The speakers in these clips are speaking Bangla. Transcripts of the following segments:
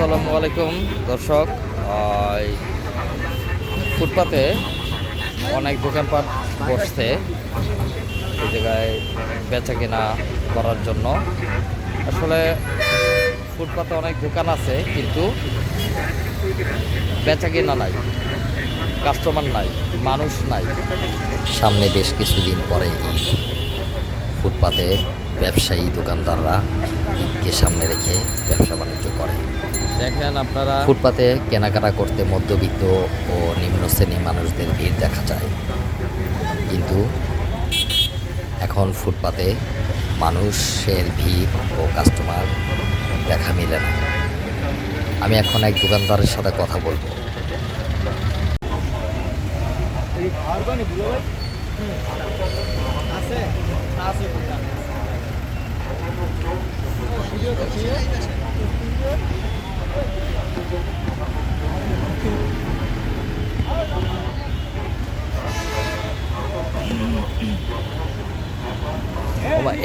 আসসালামু আলাইকুম, দর্শক। ফুটপাতে অনেক দোকানপাট বসছে। এই জায়গায় বেচা কেনা করার জন্য। আসলে ফুটপাতে অনেক দোকান আছে, কিন্তু বেচা কেনা নাই, কাস্টমার নাই, মানুষ নাই। সামনে বেশ কিছুদিন পরে ফুটপাতে ব্যবসায়ী দোকানদাররা ঈদকে সামনে রেখে ব্যবসা বাণিজ্য করে। দেখেন আপনারা। ফুটপাতে কেনাকাটা করতে মধ্যবিত্ত ও নিম্ন শ্রেণির মানুষদের ভিড় দেখা যায়। কিন্তু এখন ফুটপাতে মানুষের ভিড় ও কাস্টমার দেখা মিলে না। আমি এখন এক দোকানদারের সাথে কথা বলব।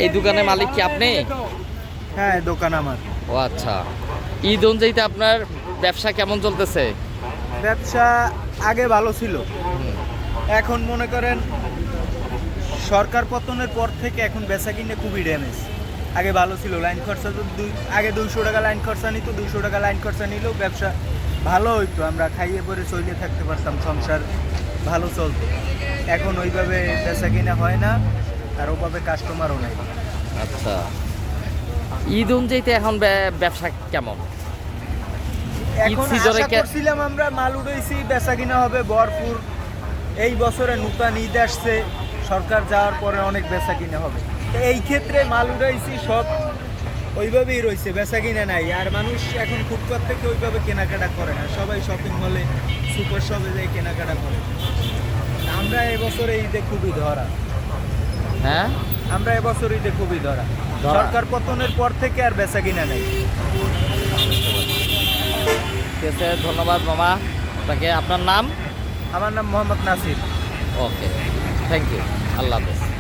এই দোকানের মালিক কি আপনি? হ্যাঁ দোকান আমার। ও আচ্ছা। ঈদ অনুযায়ীতে আপনার ব্যবসা কেমন চলতেছে? ব্যবসা আগে ভালো ছিল। এখন মনে করেন সরকার পতনের পর থেকে এখন বেচা কিনে খুবই ড্যামেজ আগে ভালো ছিল লাইন খরচা তো দুই আগে দুইশো টাকা লাইন খরচা নিত দুইশো টাকা লাইন খরচা নিলেও ব্যবসা ভালো হইতো আমরা খাইয়ে পরে চলে থাকতে পারতাম সংসার ভালো চলতো। এখন ওইভাবে বেচা কিনা হয় না আর ওভাবে কাস্টমারও নাই। আচ্ছা। ঈদ অনুযায়ীতে এখন ব্যবসা কেমন? এখন আশা করছিলাম আমরা মাল উড়াইছি বেচা কিনা হবে ভরপুর। এই বছরে নূতন ঈদ আসছে সরকার যাওয়ার পরে অনেক বেচা কিনা হবে। এই ক্ষেত্রে মাল উড়াইছি সব ওইভাবেই রয়েছে বেচা কিনা নাই। আর মানুষ এখন ফুটপাত থেকে ওইভাবে কেনাকাটা করে না। সবাই শপিং মলে সুপার শপে যায় কেনাকাটা করে। আমরা এবছরে ঈদে খুবই ধরা। হ্যাঁ? আমরা এবছর ঈদে খুবই ধরা। ধরা। সরকার পতনের পর থেকে আর বেচা কিনা নেই। ঠিক আছে ধন্যবাদ মামা। আপনাকে আপনার নাম? আমার নাম Mohammad Nasir. Okay thank you আল্লাহ হাফেজ।